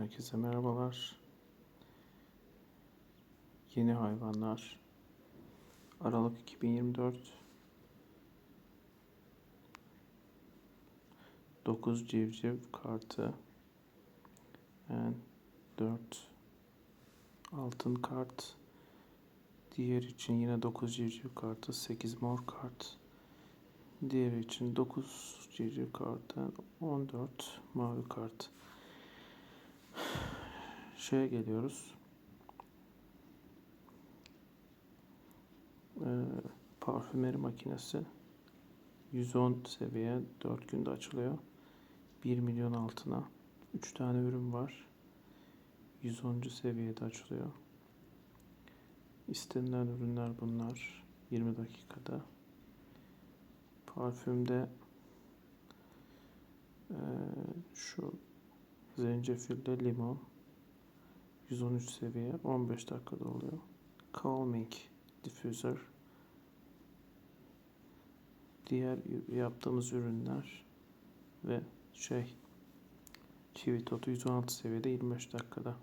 Herkese merhabalar. Yeni hayvanlar. Aralık 2024. 9 civciv kartı. Yani 4 altın kart. Diğer için yine 9 civciv kartı. 8 mor kart. Diğer için 9 civciv kartı. 14 mavi kart. Şeye geliyoruz. Ee, parfümeri makinesi 110 seviye 4 günde açılıyor. 1 milyon altına 3 tane ürün var. 110. seviyede açılıyor. İstenilen ürünler bunlar. 20 dakikada. Parfümde eee, şu zencefille limon 113 seviye 15 dakikada oluyor. Calming diffuser diğer yaptığımız ürünler ve şey çivi totu 116 seviyede 25 dakikada.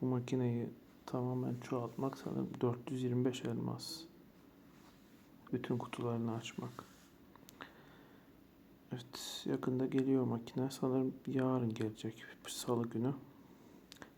Bu makineyi tamamen çoğaltmak sanırım 425 elmas. Bütün kutularını açmak. Evet, yakında geliyor makine. Sanırım yarın gelecek. Salı günü.